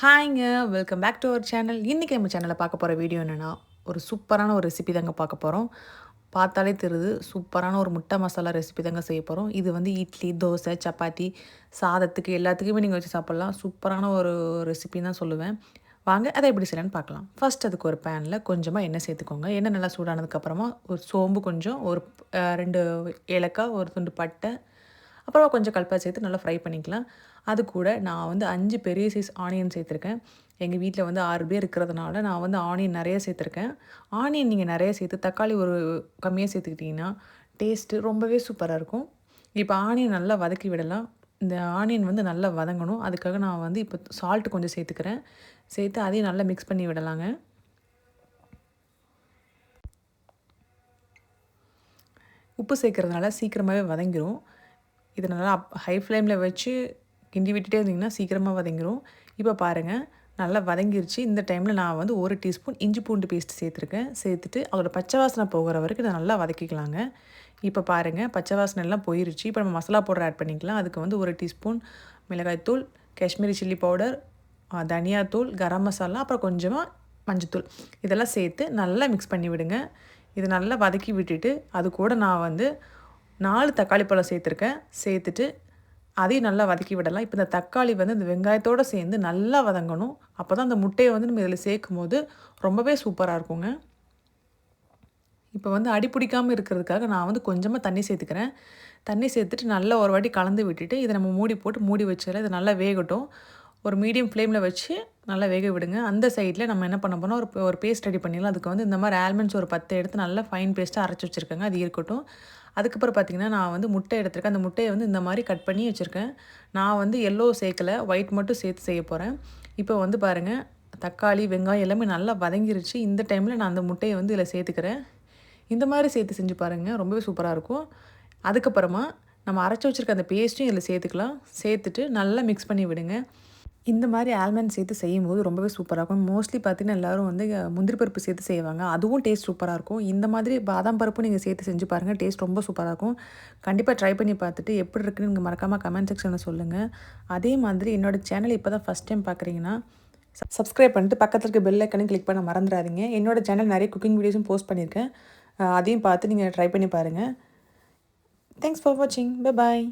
ஹாய்ங்க welcome back to our channel. இன்றைக்கி நம்ம சேனலில் பார்க்க போகிற வீடியோ என்னென்னா ஒரு சூப்பரான ஒரு ரெசிபி தாங்க பார்க்க போகிறோம் பார்த்தாலே தெரியுது சூப்பரான ஒரு முட்டை மசாலா ரெசிபி தாங்க செய்ய போகிறோம் இது வந்து இட்லி தோசை சப்பாத்தி சாதத்துக்கு எல்லாத்துக்குமே நீங்கள் வச்சு சாப்பிட்லாம். சூப்பரான ஒரு ரெசிபின்னு தான் சொல்லுவேன். வாங்க அதை எப்படி செய்யலான்னு பார்க்கலாம். ஃபஸ்ட் அதுக்கு ஒரு பேனில் கொஞ்சமாக எண்ணெய் சேர்த்துக்கோங்க. எண்ணெய் நல்லா சூடானதுக்கப்புறமா ஒரு சோம்பு கொஞ்சம் ஒரு ரெண்டு ஏலக்காய் ஒரு துண்டு பட்டை அப்புறம் கொஞ்சம் கல்பா சேர்த்து நல்லா ஃப்ரை பண்ணிக்கலாம். அது கூட நான் வந்து அஞ்சு பெரிய சைஸ் ஆனியன் சேர்த்துருக்கேன். எங்கள் வீட்டில் வந்து ஆறு பேர் இருக்கிறதுனால நான் வந்து ஆனியன் நிறைய சேர்த்துருக்கேன். ஆனியன் நீங்கள் நிறைய சேர்த்து தக்காளி ஒரு கம்மியாக சேர்த்துக்கிட்டிங்கன்னா டேஸ்ட்டு ரொம்பவே சூப்பராக இருக்கும். இப்போ ஆனியன் நல்லா வதக்கி விடலாம். இந்த ஆனியன் வந்து நல்லா வதங்கணும். அதுக்காக நான் வந்து இப்போ சால்ட் கொஞ்சம் சேர்த்துக்கிறேன். சேர்த்து அதையும் நல்லா மிக்ஸ் பண்ணி விடலாங்க. உப்பு சேர்க்குறதுனால சீக்கிரமாகவே வதங்கிடும் இது நல்லா ஹை ஃப்ளேமில் வச்சு கிண்டி விட்டுட்டே இருந்தீங்கன்னா சீக்கிரமாக வதங்கிரும். இப்போ பாருங்கள் நல்லா வதங்கிருச்சு. இந்த டைமில் நான் வந்து ஒரு டீஸ்பூன் இஞ்சி பூண்டு பேஸ்ட் சேர்த்துருக்கேன். சேர்த்துட்டு அதோட பச்சை வாசனை போகிற வரைக்கும் இதை நல்லா வதக்கிக்கலாங்க. இப்போ பாருங்கள் பச்சை வாசனை எல்லாம் போயிருச்சு. இப்போ நம்ம மசாலா பவுடர் ஆட் பண்ணிக்கலாம். அதுக்கு வந்து ஒரு டீஸ்பூன் மிளகாய்த்தூள் காஷ்மீரி சில்லி பவுடர் தனியாத்தூள் கரம் மசாலா அப்புறம் கொஞ்சமாக மஞ்சத்தூள் இதெல்லாம் சேர்த்து நல்லா மிக்ஸ் பண்ணி விடுங்க. இது நல்லா வதக்கி விட்டுட்டு அது கூட நான் வந்து நாலு தக்காளி பழம் சேர்த்துருக்கேன். சேர்த்துட்டு அதையும் நல்லா வதக்கி விடலாம். இப்போ இந்த தக்காளி வந்து இந்த வெங்காயத்தோடு சேர்ந்து நல்லா வதங்கணும். அப்போ தான் அந்த முட்டையை வந்து நம்ம இதில் சேர்க்கும் போது ரொம்பவே சூப்பராக இருக்குங்க. இப்போ வந்து அடி பிடிக்காமல் இருக்கிறதுக்காக நான் வந்து கொஞ்சமாக தண்ணி சேர்த்துக்கிறேன். தண்ணி சேர்த்துட்டு நல்லா ஒரு வாட்டி கலந்து விட்டுட்டு இதை நம்ம மூடி போட்டு மூடி வச்சிடலாம். இது நல்லா வேகட்டும். ஒரு மீடியம் ஃப்ளேமில் வச்சு நல்லா வேக விடுங்க. அந்த சைடில் நம்ம என்ன பண்ண போனால் ஒரு ஒரு பேஸ்ட் ரெடி பண்ணிடலாம். அதுக்கு வந்து இந்த மாதிரி ஆல்மண்ட்ஸ் ஒரு பத்து எடுத்து நல்லா ஃபைன் பேஸ்ட்டாக அரைச்சி வச்சுருக்கேங்க. அது இருக்கட்டும். அதுக்கப்புறம் பார்த்திங்கன்னா நான் வந்து முட்டை எடுத்திருக்கேன். அந்த முட்டையை வந்து இந்த மாதிரி கட் பண்ணி வச்சுருக்கேன். நான் வந்து எல்லோ சேர்க்கலை. ஒயிட் மட்டும் சேர்த்து செய்ய போகிறேன் இப்போ வந்து பாருங்கள் தக்காளி வெங்காயம் எல்லாமே நல்லா வதங்கிருச்சு. இந்த டைமில் நான் அந்த முட்டையை வந்து இதில் சேர்த்துக்கிறேன். இந்த மாதிரி சேர்த்து செஞ்சு பாருங்கள் ரொம்பவே சூப்பராக இருக்கும். அதுக்கப்புறமா நம்ம அரைச்சி வச்சுருக்க அந்த பேஸ்ட்டும் இதில் சேர்த்துக்கலாம். சேர்த்துட்டு நல்லா மிக்ஸ் பண்ணி விடுங்க. இந்த மாதிரி ஆல்மண்ட் சேர்த்து செய்யும்போது ரொம்பவே சூப்பராக இருக்கும். மோஸ்ட்லி பார்த்தீங்கன்னா எல்லோரும் வந்து முந்திரி பருப்பு சேர்த்து செய்வாங்க. அதுவும் டேஸ்ட் சூப்பராக இருக்கும். இந்த மாதிரி பாதாம் பருப்பும் நீங்கள் சேர்த்து செஞ்சு பாருங்கள் டேஸ்ட் ரொம்ப சூப்பராக இருக்கும். கண்டிப்பாக ட்ரை பண்ணி பார்த்துட்டு எப்படி இருக்குன்னு நீங்கள் மறக்காமல் கமெண்ட் செக்ஷனில் சொல்லுங்கள் அதே மாதிரி என்னோட சேனல் இப்போ தான் ஃபஸ்ட் டைம் பார்க்குறீங்கன்னா சப்ஸ்கிரைப் பண்ணிட்டு பக்கத்தில் இருக்க பெல் ஐக்கனும் கிளிக் பண்ண மறந்துடாதீங்க. என்னோட சேனல் நிறைய குக்கிங் வீடியோஸும் போஸ்ட் பண்ணியிருக்கேன். அதையும் பார்த்து நீங்கள் ட்ரை பண்ணி பாருங்கள் தேங்க்ஸ் ஃபார் வாட்சிங் பை பாய்